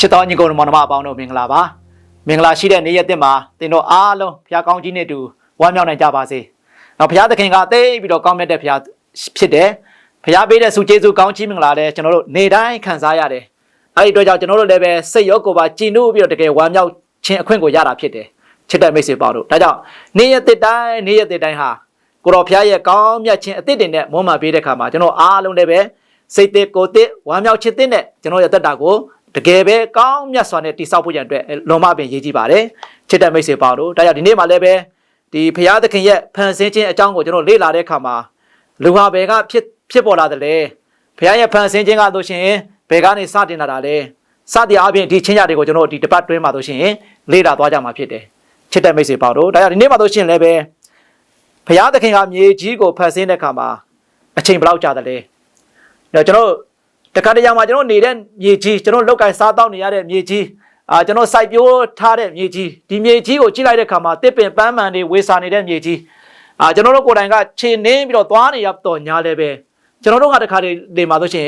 ချစ်တော်ညီကိုမောင်နှမအပေါင်းတို့မင်္ဂလာပါမင်္ဂလာရှိတဲ့နေ့ရက်တင်မှာတင်တို့အားလုံးဖခင်ကောင်းကြီးနဲ့အတူဝမ်းမြောက်နိုင်ကြပါစေ။နောက်ဖခင်သခင်ကသိပြီးတော့ကောင်းမြတ်တဲ့ဖခင်ဖြစ်တယ်။ဖခင်ပေးတဲ့ဆုကျေးဇူးကောင်းချီးမင်္ဂလာလည်းကျွန်တော်တို့နေတိုင်းခံစားရတယ်။အဲဒီအတွက်ကြောင့်ကျွန်တော်တို့လည်းပဲစိတ်ရောကိုယ်ပါကြည်နူးပြီးတော့တကယ်ဝမ်းမြောက်ခြင်းအခွင့်ကိုရတာဖြစ်တယ်။ချစ်တဲ့မိတ်ဆွေပေါင်းတို့ဒါကြောင့်နေ့ရက်တစ်တိုင်းနေ့ရက်တစ်တိုင်းဟာကိုတော်ဖခင်ရဲ့ကောင်းမြတ်ခြင်းအသစ်တင်နဲ့မွမ်းမံပေးတဲ့ခါမှာကျွန်တော်အားလုံးလည်းပဲစိတ်တစ်ကိုယ်တစ်ဝမ်းမြောက်ခြင်းတစ်နဲ့ကျွန်တော်ရဲ့တက်တာကို တကယ်ပဲကောင်းမြတ်စွာနဲ့တိဆောက်ဖို့ရန်အတွက်လွန်မပင်ရေးကြည့်ပါတယ်ချစ်တဲ့မိတ်ဆွေပေါင်းတို့ဒါကြောင့်ဒီနေ့မှာလည်းပဲဒီဖရာသခင်ရဲ့ဖန်ဆင်းခြင်းအကြောင်းကိုကျွန်တော်လေ့လာတဲ့အခါမှာလူဟာဘယ်ကဖြစ်ဖြစ်ပေါ်လာတယ်လဲဖရာရဲ့ဖန်ဆင်းခြင်းကဆိုရှင်ဘယ်ကနေစတင်လာတာလဲစသည်အပြင်ဒီချင်းရတွေကိုကျွန်တော်ဒီတပတ်တွင်းမှာဆိုရှင်လေ့လာသွားကြမှာဖြစ်တယ်ချစ်တဲ့မိတ်ဆွေပေါင်းတို့ဒါကြောင့်ဒီနေ့မှာဆိုရှင်လည်းပဲဖရာသခင်ကမြေကြီးကိုဖန်ဆင်းတဲ့အခါမှာအချိန်ဘယ်လောက်ကြာတယ်လဲဒါကျွန်တော် တခါတရံမှာကျွန်တော်နေတဲ့မြေကြီးကျွန်တော်လောက်ကင်စားတောက်နေရတဲ့မြေကြီးအာကျွန်တော်စိုက်ပျိုးထားတဲ့မြေကြီးဒီမြေကြီးကိုကြည့်လိုက်တဲ့အခါမှာတစ်ပင်ပန်းမှန်တွေဝေစာနေတဲ့မြေကြီးအာကျွန်တော်တို့ကိုယ်တိုင်ကခြေနှင်းပြီးတော့သွားနေရတော့ညာလည်းပဲကျွန်တော်တို့ကတခါတလေမှာဆိုရှင်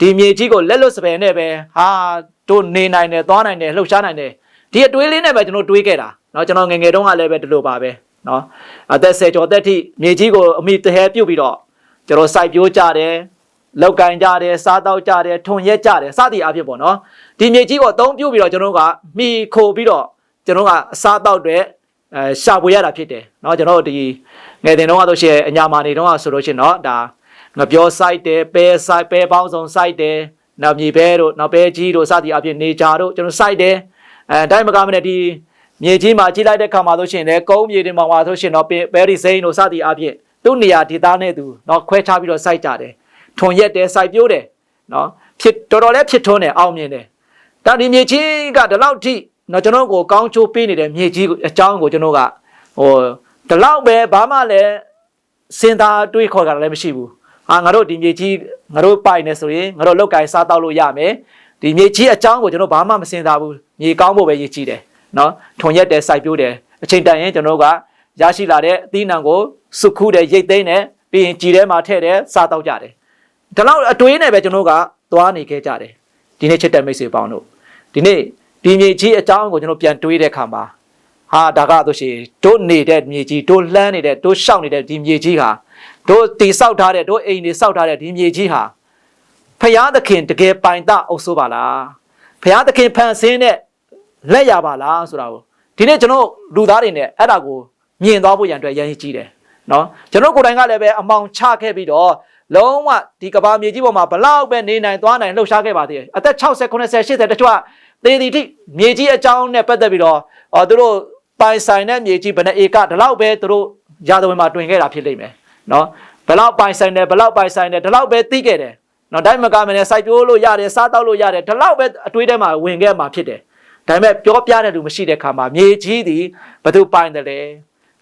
ဒီမြေကြီးကိုလက်လွတ်စပယ်နဲ့ပဲဟာတို့နေနိုင်တယ်သွားနိုင်တယ်လှုပ်ရှားနိုင်တယ်ဒီအတွေးလေးနဲ့ပဲကျွန်တော်တွေးခဲ့တာเนาะကျွန်တော်ငယ်ငယ်တုန်းကလည်းပဲဒီလိုပါပဲเนาะအသက်10ကျော်သက်ထိမြေကြီးကိုအမိတဟဲပြုတ်ပြီးတော့ကျွန်တော်စိုက်ပျိုးကြတယ် လောက်ကင်ကြတယ်စားတောက်ကြတယ်ထွန်ရက်ကြတယ်စသည်အဖြစ်ပေါ့နော်ဒီမြေကြီးကိုအသုံးပြုပြီးတော့ကျွန်တော်တို့ကမိခိုပြီးတော့ကျွန်တော်ကအစားတောက်တွေအဲရှာပွေရတာဖြစ်တယ်เนาะကျွန်တော်တို့ဒီငယ်တင်တုန်းကဆိုရှင်အညာမာနေတုန်းကဆိုလို့ရှင်เนาะဒါငပြောစိုက်တယ်ပဲစိုက်ပဲပေါင်းစုံစိုက်တယ်နောက်မြေပဲတို့နောက်ပဲကြီးတို့စသည်အဖြစ်နေကြတို့ကျွန်တော်စိုက်တယ်အဲတိုင်းမကမနဲ့ဒီမြေကြီးမှာကြီးလိုက်တဲ့ခါမှာဆိုရှင်လေကုန်းမြေတွေမှာမှာဆိုရှင်တော့ပဲရီစိန်တို့စသည်အဖြစ်သူ့နေရာဒေသနဲ့သူเนาะခွဲခြားပြီးတော့စိုက်ကြတယ် ထွန်ရက်တယ်စိုက်ပျိုးတယ်နော်ဖြစ်တော်တော်လေးဖြစ်ထွန်းတယ်အောင်မြင်တယ်ဒါဒီမြေကြီးကဒီလောက်ထိနော်ကျွန်တော်ကိုကောင်းချိုးပေးနေတဲ့မြေကြီးအကြောင်းကိုကျွန်တော်ကဟိုဒီလောက်ပဲဘာမှလည်းစဉ်းစားတွေးခေါ်ကြတာလည်းမရှိဘူးဟာငါတို့ဒီမြေကြီးငါတို့ပိုင်နေဆိုရင်ငါတို့လောက်ကင်စားတောက်လို့ရမယ်ဒီမြေကြီးအကြောင်းကိုကျွန်တော်ဘာမှမစဉ်းစားဘူးမြေကောင်းဖို့ပဲရည်ကြည်တယ်နော်ထွန်ရက်တယ်စိုက်ပျိုးတယ်အချိန်တန်ရင်ကျွန်တော်ကရရှိလာတဲ့အသီးနှံကိုစုခုတယ်ရိတ်သိမ်းတယ်ပြီးရင်ကြည်ထဲမှာထည့်တယ်စားတောက်ကြတယ် ဒီလောက်အတွေးနဲ့ပဲကျွန်တော်ကသွားနေခဲ့ကြတယ်ဒီနေ့ချစ်တဲ့မိတ်ဆွေပေါင်းတို့ဒီနေ့ဒီမြေကြီးအကြောင်းကိုကျွန်တော်ပြန်တွေးတဲ့အခါမှာဟာဒါကဆိုရှင်တို့နေတဲ့မြေကြီးတို့လှမ်းနေတဲ့တို့ရှောက်နေတဲ့ဒီမြေကြီးဟာတို့တိဆောက်ထားတဲ့တို့အိမ်တွေဆောက်ထားတဲ့ဒီမြေကြီးဟာဖယားသခင်တကယ်ပိုင်တအုပ်ဆိုးပါလားဖယားသခင်ဖန်ဆင်းတဲ့လက်ရပါလားဆိုတာကိုဒီနေ့ကျွန်တော်လူသားတွေနဲ့အဲ့ဒါကိုမြင်သွားဖို့ရန်အတွက်ရန်ကြီးတယ်နော်ကျွန်တော်ကိုယ်တိုင်ကလည်းပဲအမောင်ချခဲ့ပြီးတော့ လုံးဝဒီကဘာမြေကြီးပေါ်မှာဘလောက်ပဲနေနိုင်သွားနိုင်လှုပ်ရှားခဲ့ပါသေးတယ်အသက်60 90 80တချို့ကသေဒီတိမြေကြီးအကြောင်းနဲ့ပတ်သက်ပြီးတော့အော်သူတို့ပိုင်ဆိုင်တဲ့မြေကြီးဘယ်နဲ့ဧကဒီလောက်ပဲသူတို့ရာသဝင်မှာတွင်ခဲ့တာဖြစ်လိမ့်မယ်နော်ဘလောက်ပိုင်ဆိုင်တယ်ဘလောက်ပိုင်ဆိုင်တယ်ဒီလောက်ပဲသိခဲ့တယ်နော်တိုင်းမကမနဲ့စိုက်ပျိုးလို့ရတယ်စားတောက်လို့ရတယ်ဒီလောက်ပဲအတွေးထဲမှာဝင်ခဲ့မှာဖြစ်တယ်ဒါပေမဲ့ပြောပြတဲ့လူမရှိတဲ့ခါမှာမြေကြီးသည်ဘယ်သူပိုင်တယ်လဲ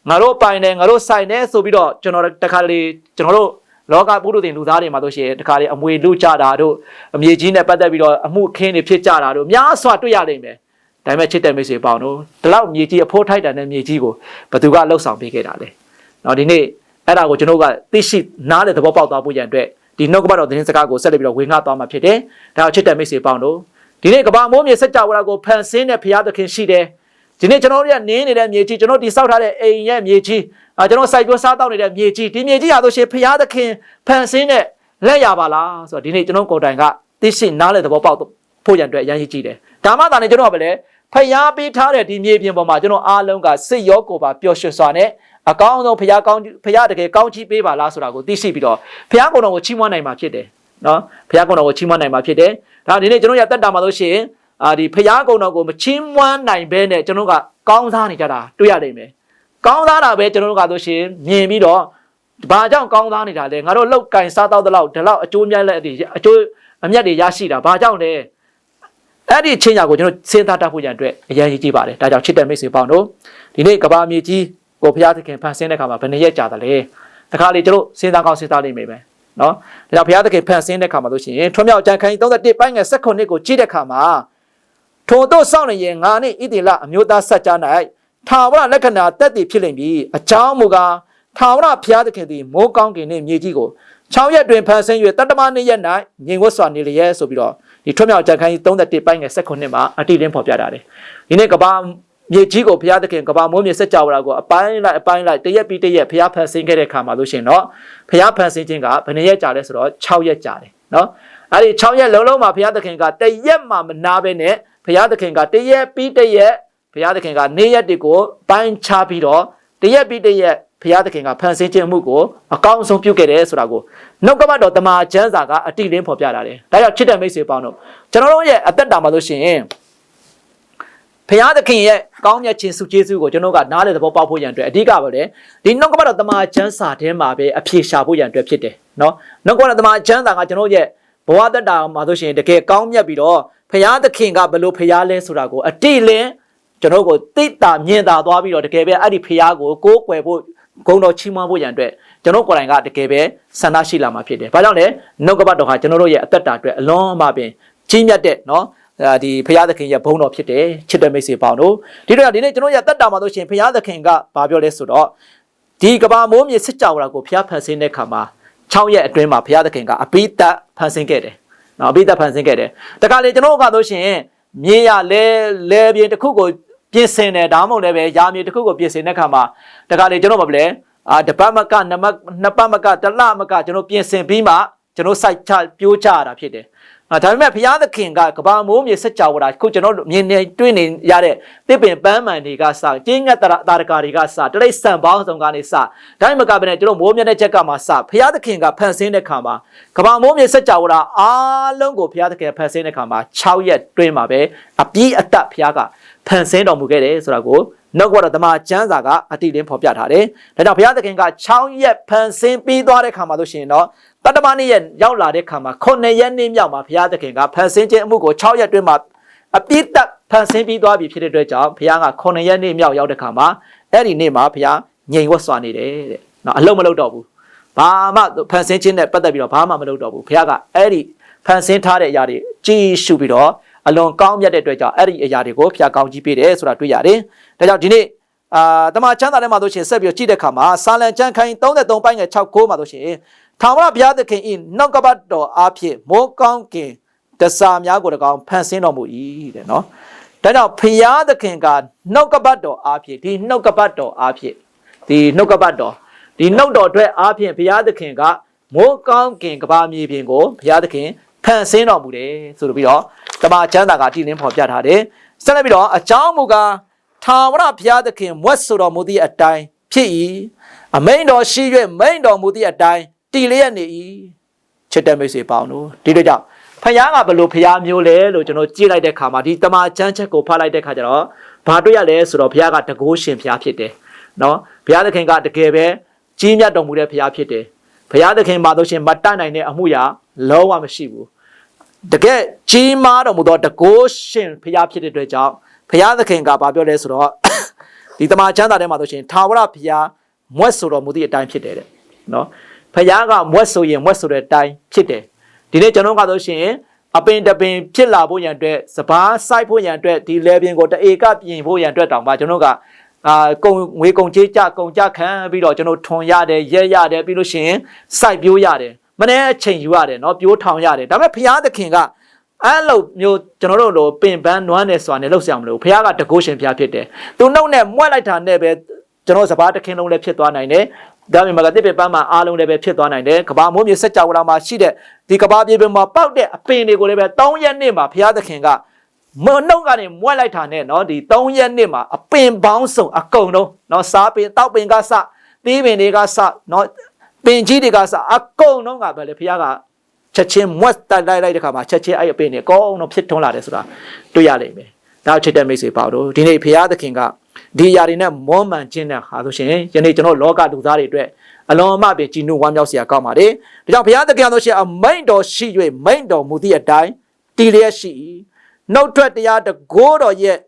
ငါတို့ပိုင်တယ်ငါတို့ဆိုင်တယ်ဆိုပြီးတော့ကျွန်တော်တခါလေကျွန်တော်တို့ လောကပုရုသင်လူသားတွေမှာတို့ရှိရင်တခါလေအမွေလူကြတာတို့အမြေကြီးနဲ့ပတ်သက်ပြီးတော့အမှုခင်းတွေဖြစ်ကြတာတို့များစွာတွေ့ရလိမ့်မယ်။ဒါပေမဲ့ချစ်တဲ့မိတ်ဆွေပေါင်းတို့ဒီလောက်မြေကြီးအဖိုးထိုက်တာနဲ့မြေကြီးကိုဘသူကလှုပ်ဆောင်ပေးခဲ့တာလဲ။နော်ဒီနေ့အဲ့ဒါကိုကျွန်တော်ကသိရှိနားတဲ့သဘောပေါက်သွားဖို့ရန်အတွက်ဒီနှုတ်ကပတ်တော်သတင်းစကားကိုဆက်လက်ပြီးတော့ဝေငှသွားမှာဖြစ်တယ်။ဒါကိုချစ်တဲ့မိတ်ဆွေပေါင်းတို့ဒီနေ့ကဘာမိုးမြေစက်ကြဝဠာကိုဖန်ဆင်းတဲ့ဘုရားသခင်ရှိတယ်။ ဒီနေ့ကျွန်တော်တို့ကနင်းနေတဲ့မြေကြီးကျွန်တော်တိဆောက်ထားတဲ့အိမ်ရဲ့မြေကြီးအာကျွန်တော်စိုက်ပျိုးစားတောက်နေတဲ့မြေကြီးဒီမြေကြီးဟာဆိုရှင်ဖရာသခင်ဖန်ဆင်းတဲ့လက်ရပါလားဆိုတော့ဒီနေ့ကျွန်တော်ကိုယ်တိုင်ကသိရှိနားလေသဘောပေါက်ဖို့ရန်အတွက်အရန်ကြီးကြည့်တယ်ဒါမှသာနေကျွန်တော်ကလည်းဖရာပေးထားတဲ့ဒီမြေပြင်ပေါ်မှာကျွန်တော်အားလုံးကစိတ်ရောကိုယ်ပါပျော်ရွှင်စွာနဲ့အကောင်းဆုံးဖရာကောင်းဖရာတကယ်ကောင်းချီးပေးပါလားဆိုတာကိုသိရှိပြီးတော့ဖရာကုံတော်ကိုချီးမွမ်းနိုင်မှာဖြစ်တယ်နော်ဖရာကုံတော်ကိုချီးမွမ်းနိုင်မှာဖြစ်တယ်ဒါဒီနေ့ကျွန်တော်ရတက်တာမှာလို့ရှိရင် အာဒီဖရာကုံတော်ကိုမချီးမွမ်းနိုင်ဘဲနဲ့ကျွန်တော်ကကောင်းစားနေကြတာတွေ့ရနိုင်မယ်ကောင်းသားတာပဲကျွန်တော်တို့ကဆိုရှင်မြင်ပြီးတော့ဘာကြောင့်ကောင်းသားနေတာလဲငါတို့လောက်ကင်စားတော့တဲ့လောက်ဒီလောက်အကျိုးမြတ်လက်တွေအကျိုးအမြတ်တွေရရှိတာဘာကြောင့်လဲအဲ့ဒီချင်းညာကိုကျွန်တော်စဉ်းစားတတ်ဖို့ရန်အတွက်အရင်ကြီးကြည့်ပါတယ်ဒါကြောင့်ချစ်တဲ့မိတ်ဆွေပေါင်းတို့ဒီနေ့ကဘာမြေကြီးကိုဘုရားသခင်ဖန်ဆင်းတဲ့ခါမှာဘယ်နှစ်ရက်ကြာတယ်လဲတခါလေကျွန်တော်စဉ်းစားကောင်းစဉ်းစားနေမိမယ်နော်ဒါကြောင့်ဘုရားသခင်ဖန်ဆင်းတဲ့ခါမှာလို့ရှိရင်ထွံ့မြောက်ကြံခိုင်း31ပိုင်းငယ်16ကိုကြည့်တဲ့ခါမှာ ထိုတို့စောင့်နေရင်ငါနဲ့ဣတိလအမျိုးသားဆက်ကြား၌ထာဝရလက္ခဏာတက်တည်ဖြစ်လိမ့်မည်အကြောင်းမူကားထာဝရဘုရားသခင်သည်မိုးကောင်းကင်နှင့်မြေကြီးကို6ရက်တွင်ဖန်ဆင်း၍တတ္တမနေ့ရက်၌ငြိမ်ဝတ်စွာနေလျက်ဆိုပြီးတော့ဒီထွတ်မြောက်ကြံခိုင်း31ပိုင်းငယ်16မှာအတိလင်းဖော်ပြထားတယ်ဒီနေ့ကဘာမြေကြီးကိုဘုရားသခင်ကဘာမိုးမြေစက်ကြဝဠာကိုအပိုင်းလိုက်အပိုင်းလိုက်တရက်ပြီးတရက်ဘုရားဖန်ဆင်းခဲ့တဲ့ခါမှာလို့ရှိရင်တော့ဘုရားဖန်ဆင်းခြင်းကဘယ်နှစ်ရက်ကြာလဲဆိုတော့6ရက်ကြာတယ်နော်အဲ့ဒီ6ရက်လုံးလုံးမှာဘုရားသခင်ကတရက်မှမနာဘဲနဲ့ ဘုရားသခင်ကတရက်ပြီးတရက်ဘုရားသခင်ကနေရက်တွေကိုပိုင်းခြားပြီးတော့တရက်ပြီးတရက်ဘုရားသခင်ကဖန်ဆင်းခြင်းမှုကိုအကောင်းဆုံးပြုခဲ့တယ်ဆိုတာကိုနှုတ်ကပတ်တော်တမန်ကျမ်းစာကအတိလင်းဖော်ပြတာတယ်ဒါကြောင့်ချစ်တဲ့မိတ်ဆွေပေါင်းတို့ကျွန်တော်တို့ရဲ့အသက်တာမှာလို့ရှိရင်ဘုရားသခင်ရဲ့ကောင်းမြတ်ခြင်းစုကျေးဇူးကိုကျွန်တော်ကနားလေသဘောပေါက်ဖို့ရန်အတွက်အဓိကပဲလေဒီနှုတ်ကပတ်တော်တမန်ကျမ်းစာထဲမှာပဲအဖြေရှာဖို့ရန်အတွက်ဖြစ်တယ်နော်နှုတ်ကပတ်တော်တမန်ကျမ်းစာကကျွန်တော်ရဲ့ဘဝသက်တာမှာဆိုရှင်တကယ်ကောင်းမြတ်ပြီးတော့ ဘုရားသခင်ကဘယ်လိုဘုရားလဲဆိုတာကိုအတိလင်းကျွန်တော်ကိုသိတာမြင်တာသွားပြီးတော့တကယ်ပဲအဲ့ဒီဘုရားကိုကိုးကွယ်ဖို့ဂုဏ်တော်ချီးမွမ်းဖို့ရန်အတွက်ကျွန်တော်ကိုယ်တိုင်ကတကယ်ပဲဆန္ဒရှိလာမှာဖြစ်တယ်။ဘာကြောင့်လဲနှုတ်ကပတ်တော်ဟာကျွန်တော်တို့ရဲ့အသက်တာအတွက်အလွန်အမပင်ကြီးမြတ်တဲ့နော်အဲဒီဘုရားသခင်ရဲ့ဘုန်းတော်ဖြစ်တယ်ချစ်တဲ့မိတ်ဆွေပေါင်းတို့ဒီတော့ဒီနေ့ကျွန်တော်ရဲ့အသက်တာမှာဆိုရှင်ဘုရားသခင်ကဘာပြောလဲဆိုတော့ဒီကဘာမိုးမြေစစ်ကြောလာကိုဘုရားဖန်ဆင်းတဲ့ခါမှာ6ရက်အတွင်းမှာဘုရားသခင်ကအပိတဖန်ဆင်းခဲ့တယ်။ နော်အပိတဖန်ဆင်းခဲ့တယ်။တခါလေကျွန်တော်ကဆိုရှင်မြေရလဲလဲပြင်းတစ်ခုကိုပြင်ဆင်တယ်ဒါမှမဟုတ်လည်းပဲယာမြေတစ်ခုကိုပြင်ဆင်တဲ့ခါမှာတခါလေကျွန်တော်မလဲအာတပတ်မကနမနှစ်ပတ်မကတလမကကျွန်တော်ပြင်ဆင်ပြီးမှကျွန်တော်စိုက်ချပြိုးချရတာဖြစ်တယ်။ ဒါပေမဲ့ဘုရားသခင်ကကဘာမိုးမြေစัจ java တာခုကျွန်တော်မြင်နေတွေ့နေရတဲ့တစ်ပင်ပန်းမှန်တွေကစကျင်းငတ်တရတာရကာတွေကစတရိတ်ဆန်ပေါင်းစုံကနေစဒါမှမကဘဲနဲ့ကျွန်တော်မိုးမြတ်တဲ့ချက်ကမှစဘုရားသခင်ကဖန်ဆင်းတဲ့ခါမှာကဘာမိုးမြေစัจ java တာအားလုံးကိုဘုရားသခင်ဖန်ဆင်းတဲ့ခါမှာ6ရက်တွင်းမှာပဲ အပြည့်အတတ်ဘုရားကဖန်ဆင်းတော်မူခဲ့တယ်ဆိုတာကိုနှုတ်ကတော့တမန်ကျမ်းစာကအတိအလင်းဖော်ပြထားတယ်။ဒါကြောင့်ဘုရားသခင်က6ရက်ဖန်ဆင်းပြီးသွားတဲ့ခါမှာလို့ရှိရင်တော့တတ္တမနေ့ရက်ရောက်လာတဲ့ခါမှာ9ရက်နေ့မြောက်မှာဘုရားသခင်ကဖန်ဆင်းခြင်းအမှုကို6ရက်တွင်းမှာအပြည့်တက်ဖန်ဆင်းပြီးသွားပြီဖြစ်တဲ့အတွက်ကြောင့်ဘုရားက9ရက်နေ့မြောက်ရောက်တဲ့ခါမှာအဲ့ဒီနေ့မှာဘုရားငြိမ်ဝတ်စွာနေတယ်တဲ့။နော်အလုံးမလုံးတော့ဘူး။ဘာမှဖန်ဆင်းခြင်းနဲ့ပတ်သက်ပြီးတော့ဘာမှမလုပ်တော့ဘူး။ဘုရားကအဲ့ဒီဖန်ဆင်းထားတဲ့အရာတွေကြည်ရှုပြီးတော့ အလွန်ကောင်းမြတ်တဲ့အတွက်ကြောင့်အဲ့ဒီအရာတွေကိုဖျားကောင်းကြီးပေးတယ်ဆိုတာတွေ့ရတယ်။ဒါကြောင့်ဒီနေ့အာတမန်ချမ်းသာထဲမှာဆိုရှင်ဆက်ပြီးကြည့်တဲ့အခါမှာဆာလံကျမ်းခိုင်း33ပိုင်းငယ်6 9မှာဆိုရှင်ထာဝရဘုရားသခင်ဤနှုတ်ကပတ်တော်အားဖြင့်မိုးကောင်းကင်တစားများကိုတကောင်ဖန်ဆင်းတော်မူ၏တဲ့နော်။ဒါကြောင့်ဘုရားသခင်ကနှုတ်ကပတ်တော်အားဖြင့်ဒီနှုတ်ကပတ်တော်အားဖြင့်ဒီနှုတ်ကပတ်တော်ဒီနှုတ်တော်အတွက်အားဖြင့်ဘုရားသခင်ကမိုးကောင်းကင်ကဘာမြေပြင်ကိုဘုရားသခင် ဖန်ဆင်းတော်မူတယ်ဆိုပြီးတော့တမန်ကျမ်းစာကတည်လင်းဖော်ပြထားတယ်။ဆက်လက်ပြီးတော့အကြောင်းမူကားထာဝရဘုရားသခင်မွတ်ဆိုတော်မူသည့်အတိုင်းဖြစ်၏အမိန်တော်ရှိ၍မိန်တော်မူသည့်အတိုင်းတည်လျက်နေ၏ချစ်တဲ့မိတ်ဆွေပေါင်းတို့ဒီလိုကြောင့်ဖခင်ကဘယ်လိုဖခင်မျိုးလဲလို့ကျွန်တော်ကြည့်လိုက်တဲ့ခါမှာဒီတမန်ကျမ်းချက်ကိုဖတ်လိုက်တဲ့ခါကျတော့ဘာတွေ့ရလဲဆိုတော့ဘုရားကတကိုးရှင်ဘုရားဖြစ်တယ်နော်ဘုရားသခင်ကတကယ်ပဲကြီးမြတ်တော်မူတဲ့ဘုရားဖြစ်တယ် ဘုရားသခင်မှာတို့ရှင်မတတ်နိုင်တဲ့အမှုရာလုံးဝမရှိဘူးတကယ်ကြီးမားတော်မူသောတကိုးရှင်ဘုရားဖြစ်တဲ့အတွက်ကြောင့်ဘုရားသခင်ကဘာပြောလဲဆိုတော့ဒီတမန်ကျမ်းစာထဲမှာဆိုရှင်ထာဝရဘုရားမွတ်ဆိုတော်မူသည့်အတိုင်းဖြစ်တယ်တဲ့နော်ဘုရားကမွတ်ဆိုရင်မွတ်ဆိုတဲ့အတိုင်းဖြစ်တယ်ဒီနေ့ကျွန်တော်ကဆိုရှင်အပင်တပင်ဖြစ်လာဖို့ရန်အတွက်စပားစိုက်ဖို့ရန်အတွက်ဒီလေပင်ကိုတအေကပြင်ဖို့ရန်အတွက်တောင်မှကျွန်တော်က အာကုံငွေကုံကြေးကြကုံကြခံပြီးတော့ကျွန်တော်ထွန်ရတယ်ရဲရတယ်ပြီးလို့ရှိရင်စိုက်ပြိုးရတယ်မနေ့အချိန်ယူရတယ်เนาะပြိုးထောင်ရတယ်ဒါပေမဲ့ဘုရားသခင်ကအဲ့လိုမျိုးကျွန်တော်တို့လိုပင်ပန်းနွမ်းနေစွာနဲ့လှုပ်ဆောင်မလို့ဘုရားကတကုရှင်ဘုရားဖြစ်တယ်သူနှုတ်နဲ့မွက်လိုက်တာနဲ့ပဲကျွန်တော်စပားတခင်လုံးလည်းဖြစ်သွားနိုင်တယ်ဒါပေမဲ့ကတိပပန်းမှာအားလုံးလည်းပဲဖြစ်သွားနိုင်တယ်ကဘာမိုးမြေစက်ကြောလာမှာရှိတဲ့ဒီကဘာပြေပင်မှာပေါက်တဲ့အပင်တွေကိုလည်းပဲ3ရက်နေ့မှာဘုရားသခင်က မနှုတ်ကနေမွက်လိုက်တာနဲ့เนาะဒီ3ရက်နေ့မှာအပင်ပေါင်းစုံအကုန်လုံးเนาะစားပင်တောက်ပင်ကစသီးပင်တွေကစเนาะပင်ကြီးတွေကစအကုန်လုံးကပဲလေဘုရားကချက်ချင်းမွတ်တိုက်လိုက်လိုက်တဲ့ခါမှာချက်ချင်းအဲ့အပင်တွေအကုန်လုံးဖြစ်ထွန်းလာတယ်ဆိုတာတွေ့ရလိမ့်မယ်ဒါချစ်တဲ့မိတ်ဆွေပေါ့တို့ဒီနေ့ဘုရားသခင်ကဒီຢာတွေနဲ့မောမှန်ခြင်းနဲ့ဟာဆိုရှင်ယနေ့ကျွန်တော်လောကလူသားတွေအတွက်အလွန်အမပဲကြည်နူဝမ်းမြောက်စရာကောင်းပါတယ်။ဒါကြောင့်ဘုရားသခင်ဆိုရှင်အမိန်တော်ရှိ၍မိန်တော်မူသည့်အတိုင်းတည်လျက်ရှိ၏။ နှုတ်ထွက်တရားတကိုးတော်ရဲ့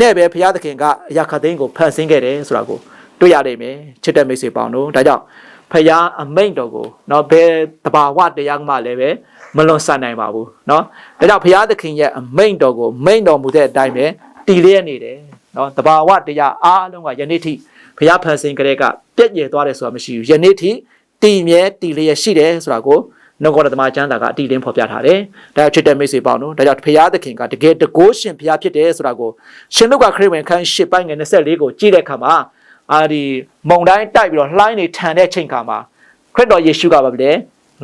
နဲ့ပဲဘုရားသခင်ကအရာခသိန်းကိုဖန်ဆင်းခဲ့တယ်ဆိုတာကိုတွေ့ရလိမ့်မယ်ချစ်တဲ့မိတ်ဆွေပေါင်းတို့ဒါကြောင့်ဖရာအမိန်တော်ကိုเนาะဘယ်တဘာဝတရားမှလည်းပဲမလွန်ဆန်နိုင်ပါဘူးเนาะဒါကြောင့်ဖရာသခင်ရဲ့အမိန်တော်ကိုမိန်တော်မူတဲ့အတိုင်းပဲတည်လျက်နေတယ်เนาะတဘာဝတရားအားလုံးကယနေ့ထိဖရာဖန်ဆင်းကြတဲ့ကပြည့်ညည်သွားတယ်ဆိုတာမရှိဘူးယနေ့ထိတည်မြဲတည်လျက်ရှိတယ်ဆိုတာကို နှုတ်ကပတမကျမ်းစာကအတိအလင်းဖော်ပြထားတယ်။ဒါချစ်တဲ့မိတ်ဆွေပေါင်းတို့ဒါကြောင့်ဖရာသခင်ကတကယ်တကိုးရှင်ဖရာဖြစ်တယ်ဆိုတာကိုရှင်လုကခရစ်ဝင်ခန်း၈ပိုင်းငယ်24ကိုကြည့်တဲ့အခါမှာအာဒီမုံတိုင်းတိုက်ပြီးတော့လှိုင်းနေထန်တဲ့ချိန်ခါမှာခရစ်တော်ယေရှုကဘာလဲ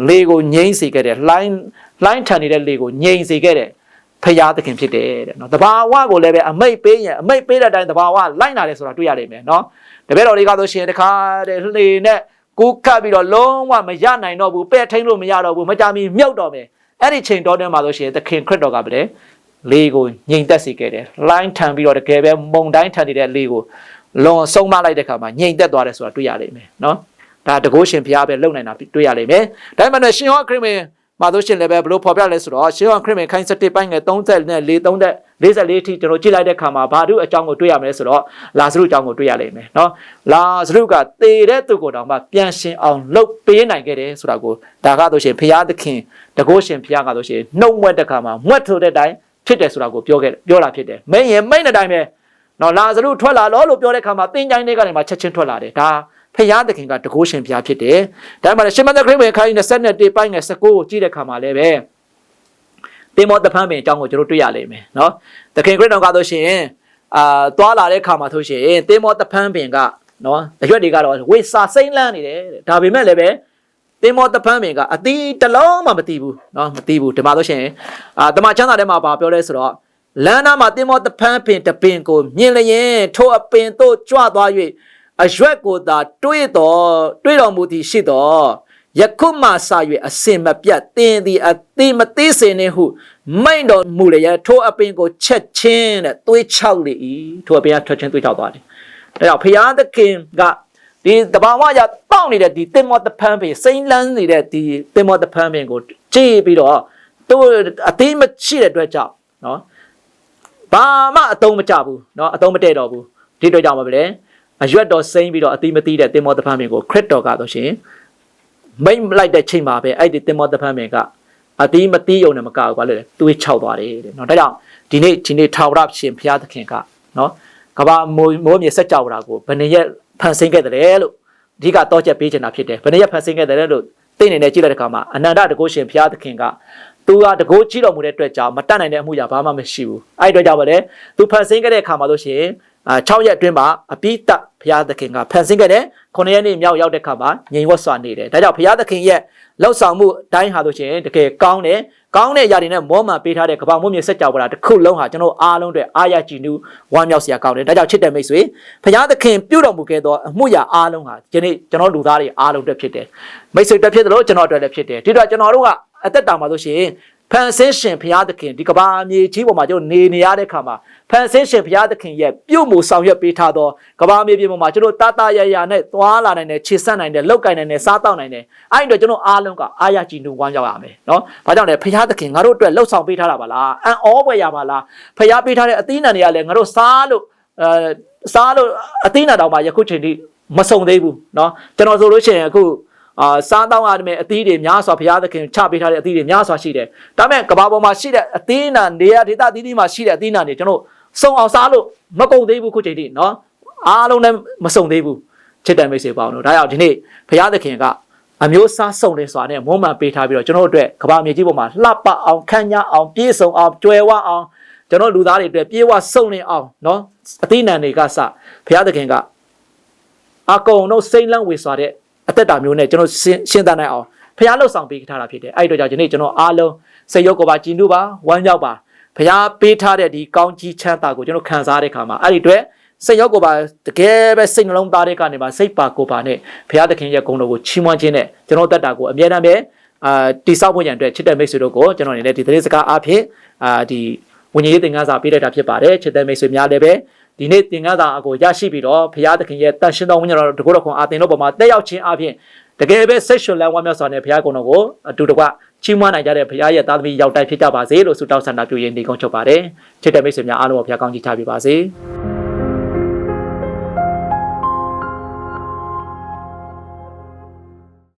လေကိုငြိမ့်စေခဲ့တယ်လှိုင်းလှိုင်းထန်နေတဲ့လေကိုငြိမ့်စေခဲ့တယ်ဖရာသခင်ဖြစ်တယ်တဲ့နော်တဘာဝကိုလည်းပဲအမိတ်ပေးရင်အမိတ်ပေးတဲ့အတိုင်းတဘာဝလိုက်လာတယ်ဆိုတာတွေ့ရလိမ့်မယ်နော်တပည့်တော်တွေကဆိုရှင်တခါတဲ့လှေနဲ့ ကူးကပ်ပြီးတော့လုံးဝမရနိုင်တော့ဘူးပဲ့ထိန်လို့မရတော့ဘူးမကြမီမြုပ်တော့မယ်အဲ့ဒီချိန်တော်တွင်းမှာဆိုရှင်သခင်ခရစ်တော်ကပဲလေလေကိုငြိမ်သက်စေခဲ့တယ်လိုင်းထန်ပြီးတော့တကယ်ပဲမုံတိုင်းထန်နေတဲ့လေကိုလွန်ဆုံးမလိုက်တဲ့ခါမှာငြိမ်သက်သွားတယ်ဆိုတာတွေ့ရလိမ့်မယ်နော်ဒါတကုရှင်ဖျားပဲလုံနိုင်တာတွေ့ရလိမ့်မယ်ဒါမှမဟုတ်ရှင်ဟောခရစ်မင် မှာတို့ရှင်လည်းပဲဘလို့ဖော်ပြလဲဆိုတော့ရှင်ဟောခရစ်မင်ခိုင်းစတစ်ပိုင်းငယ်30နဲ့4 3တဲ့44အထိကျွန်တော်ကြည့်လိုက်တဲ့ခါမှာဘာတို့အကြောင်းကိုတွေ့ရမလဲဆိုတော့လာဇရုအကြောင်းကိုတွေ့ရလိမ့်မယ်နော်လာဇရုကသေတဲ့သူကိုတောင်မှပြန်ရှင်အောင်လှုပ်ပေးနိုင်ခဲ့တယ်ဆိုတာကိုဒါကဆိုရှင်ဖျားသခင်တကုရှင်ဖျားကဆိုရှင်နှုတ်မွက်တဲ့ခါမှာမွက်ထိုတဲ့အတိုင်းဖြစ်တယ်ဆိုတာကိုပြောခဲ့ပြောတာဖြစ်တယ်မင်းရင်မိတ်တဲ့အတိုင်းပဲနော်လာဇရုထွက်လာလို့လို့ပြောတဲ့ခါမှာတင်းကြိုင်းတွေကနေမှချက်ချင်းထွက်လာတယ်ဒါ ဖရာသခင်ကတကုရှင်ဖရာဖြစ်တယ်။ဒါမှလည်းရှင်မသက်ခရစ်ဝင်ခိုင်း21ပိုင်းငယ်19ကိုကြည့်တဲ့ခါမှာလည်းပဲတင်မောတဖန်းပင်အကြောင်းကိုကျွန်တော်တွေ့ရလိမ့်မယ်နော်။သခင်ခရစ်တော်ကဆိုရှင်အာသွားလာတဲ့ခါမှာဆိုရှင်တင်မောတဖန်းပင်ကနော်အရွက်တွေကတော့ဝေစာစိမ့်လန်းနေတယ်တဲ့။ဒါပေမဲ့လည်းပဲတင်မောတဖန်းပင်ကအတီးတစ်လုံးမှမတီးဘူးနော်မတီးဘူးဒီမှာဆိုရှင်အာတမချမ်းသာထဲမှာဗာပြောလဲဆိုတော့လမ်းနာမှာတင်မောတဖန်းပင်တပင်ကိုမြင်လျင်ထိုအပင်တို့ကြွသွား၍ အရွက်ကိုသာတွေးတော်တွေးတော်မူသည်ရှိတော်ယခုမှစ၍အစင်မပြတ်တင်းသည်အသေးမသေးစင်နှင့်ဟုမိန်တော်မူလျက်ထိုအပင်ကိုချက်ချင်းတဲ့သွေးချောက်လေ၏ထိုအပင်ကချက်ချင်းသွေးချောက်သွားတယ်။ဒါကြောင့်ဘုရားသခင်ကဒီတဘာဝရတောက်နေတဲ့ဒီတင်မောတဖန်းပင်စိမ့်လန်းနေတဲ့ဒီတင်မောတဖန်းပင်ကိုကြည့်ပြီးတော့သူအသေးမရှိတဲ့အတွက်ကြောင့်နော်ဘာမှအသုံးမချဘူးနော်အသုံးမတည့်တော့ဘူးဒီအတွက်ကြောင့်ပါပဲ။ အရွက်တော်စိမ့်ပြီးတော့အတိမတိတဲ့တင်မောသဖန်ပင်ကိုခရစ်တော်ကတော့ရှင်မိတ်လိုက်တဲ့ချိန်မှာပဲအဲ့ဒီတင်မောသဖန်ပင်ကအတိမတိယုံနဲ့မကဘူးပါလေသူ့ချောက်သွားတယ်တဲ့နော်ဒါကြောင့်ဒီနေ့ဒီနေ့ထာဝရရှင်ဘုရားသခင်ကနော်ကဘာမိုးမိုးမြေဆက်ကြောက်တာကိုဘယ်နှရက်ဖန်ဆင်းခဲ့တယ်လို့အဓိကတော့ချက်ပေးချင်တာဖြစ်တယ်ဘယ်နှရက်ဖန်ဆင်းခဲ့တယ်လို့သိနေနေကြည့်လိုက်တဲ့အခါမှာအနန္တတကုရှင်ဘုရားသခင်ကသူကတကိုးကြည့်တော်မူတဲ့အတွက်ကြောင့်မတတ်နိုင်တဲ့အမှုရာဘာမှမရှိဘူးအဲ့အတွက်ကြောင့်ပဲလေသူဖန်ဆင်းခဲ့တဲ့အခါမှာလို့ရှိရင် 6ရက်အတွင်းမှာအပိတဘုရားသခင်ကဖန်ဆင်းခဲ့တဲ့9ရက်နေ့မြောက်ရောက်တဲ့အခါမှာငြိမ်ဝတ်စွာနေတယ်ဒါကြောင့်ဘုရားသခင်ရဲ့လောက်ဆောင်မှုအတိုင်းဟာလို့ရှိရင်တကယ်ကောင်းတယ်ကောင်းတဲ့ຢာတွေနဲ့မောမှန်ပေးထားတဲ့ကဘာမွေးမြေဆက်ကြောက်ပါတာတစ်ခုလုံးဟာကျွန်တော်အားလုံးအတွက်အားရကြည်နူးဝမ်းမြောက်စရာကောင်းတယ်ဒါကြောင့်ချစ်တဲ့မိတ်ဆွေဘုရားသခင်ပြုတော်မူခဲ့သောအမှုရာအားလုံးဟာဒီနေ့ကျွန်တော်လူသားတွေအားလုံးအတွက်ဖြစ်တယ်မိတ်ဆွေအတွက်ဖြစ်တယ်လို့ကျွန်တော်အတွက်လည်းဖြစ်တယ်ဒီတော့ကျွန်တော်တို့ကအသက်တာမှာလို့ရှိရင် ဖန်ဆင်းရှင်ဘုရားသခင်ဒီကဘာမြေကြီးပေါ်မှာကျွန်တော်နေနေရတဲ့ခါမှာဖန်ဆင်းရှင်ဘုရားသခင်ရဲ့ပြုတ်မှုဆောင်ရွက်ပေးထားသောကဘာမြေပြင်ပေါ်မှာကျွန်တော်တာတာရရနဲ့သွားလာနိုင်တယ်ခြေဆက်နိုင်တယ်လောက်ကင်နိုင်တယ်စားတောက်နိုင်တယ်အဲ့ဒီတော့ကျွန်တော်အားလုံးကအားရကြည်နူးဝမ်းကြောက်ရမယ်နော်ဘာကြောင့်လဲဘုရားသခင်ငါတို့အတွက်လှုပ်ဆောင်ပေးထားတာပါလားအံ့ဩဖွယ်ရပါလားဘုရားပေးထားတဲ့အသီးနှံတွေကလည်းငါတို့စားလို့အဲစားလို့အသီးနှံတောင်မှယခုချိန်ထိမစုံသေးဘူးနော်ကျွန်တော်ဆိုလို့ရှိရင်အခု အာစားတောင်းရတဲ့အသီးတွေများစွာဘုရားသခင်ချပေးထားတဲ့အသီးတွေများစွာရှိတယ်။ဒါပေမဲ့ကဘာပေါ်မှာရှိတဲ့အသီးနာနေရာဒေသအသီးသီးမှာရှိတဲ့အသီးနာတွေကျွန်တော်စုံအောင်စားလို့မကုန်သေးဘူးခုချိန်ထိနော်။အားလုံးလည်းမစုံသေးဘူးချစ်တယ်မိတ်ဆွေပေါင်းတို့။ဒါကြောင့်ဒီနေ့ဘုရားသခင်ကအမျိုးစားစုံလင်စွာနဲ့မွမ်းမံပေးထားပြီးတော့ကျွန်တော်တို့အတွက်ကဘာမြေကြီးပေါ်မှာလှပအောင်ခမ်းညားအောင်ပြည့်စုံအောင်ကြွယ်ဝအောင်ကျွန်တော်လူသားတွေအတွက်ပြေဝစုံလင်အောင်နော်အသီးနှံတွေကစဘုရားသခင်ကအကုန်လုံးစိမ့်လန်းဝေစွာတဲ့ အသက်တာမျိုးနဲ့ကျွန်တော်ရှင်းရှင်းတတ်နိုင်အောင်ဖះလှုပ်ဆောင်ပေးထားတာဖြစ်တယ်အဲ့ဒီတော့ကြောင့်ဒီနေ့ကျွန်တော်အားလုံးစိတ်ရုပ်ကိုပါကြည်နူးပါဝမ်းမြောက်ပါဖះပေးထားတဲ့ဒီကောင်းကြီးချမ်းသာကိုကျွန်တော်ခံစားတဲ့ခါမှာအဲ့ဒီအတွက်စိတ်ရောက်ကိုပါတကယ်ပဲစိတ်နှလုံးသားတဲ့ကနေပါစိတ်ပါကိုပါနဲ့ဘုရားသခင်ရဲ့ဂုဏ်တော်ကိုချီးမွမ်းခြင်းနဲ့ကျွန်တော်တက်တာကိုအမြဲတမ်းပဲအာတိဆောက်ဖို့ရန်အတွက်ချစ်တဲ့မိတ်ဆွေတို့ကိုကျွန်တော်အနေနဲ့ဒီသတင်းစကားအားဖြင့်အာဒီဝิญဉ်ရေးသင်ခန်းစာပေးလိုက်တာဖြစ်ပါတယ်ချစ်တဲ့မိတ်ဆွေများလည်းပဲ ဒီနေ့သင်ခန်းစာအကိုရရှိပြီးတော့ဘုရားသခင်ရဲ့တန်ရှင်းသောဝိညာဉ်တော်တကုတော်ခွန်အာသင်တို့ပေါ်မှာတက်ရောက်ခြင်းအပြင်တကယ်ပဲဆက်ရှင်လန်ဝမ်းမြောက်စွာနဲ့ဘုရားကုံတော်ကိုအတူတကွချီးမွမ်းနိုင်ကြတဲ့ဘုရားရဲ့သားသမီးရောက်တိုင်းဖြစ်ကြပါစေလို့ဆုတောင်းဆန္ဒပြုရင်းနေကုန်းချုပ်ပါတယ်ချစ်တဲ့မိတ်ဆွေများအားလုံးကိုဘုရားကောင်းချီးချပေးပါစေ။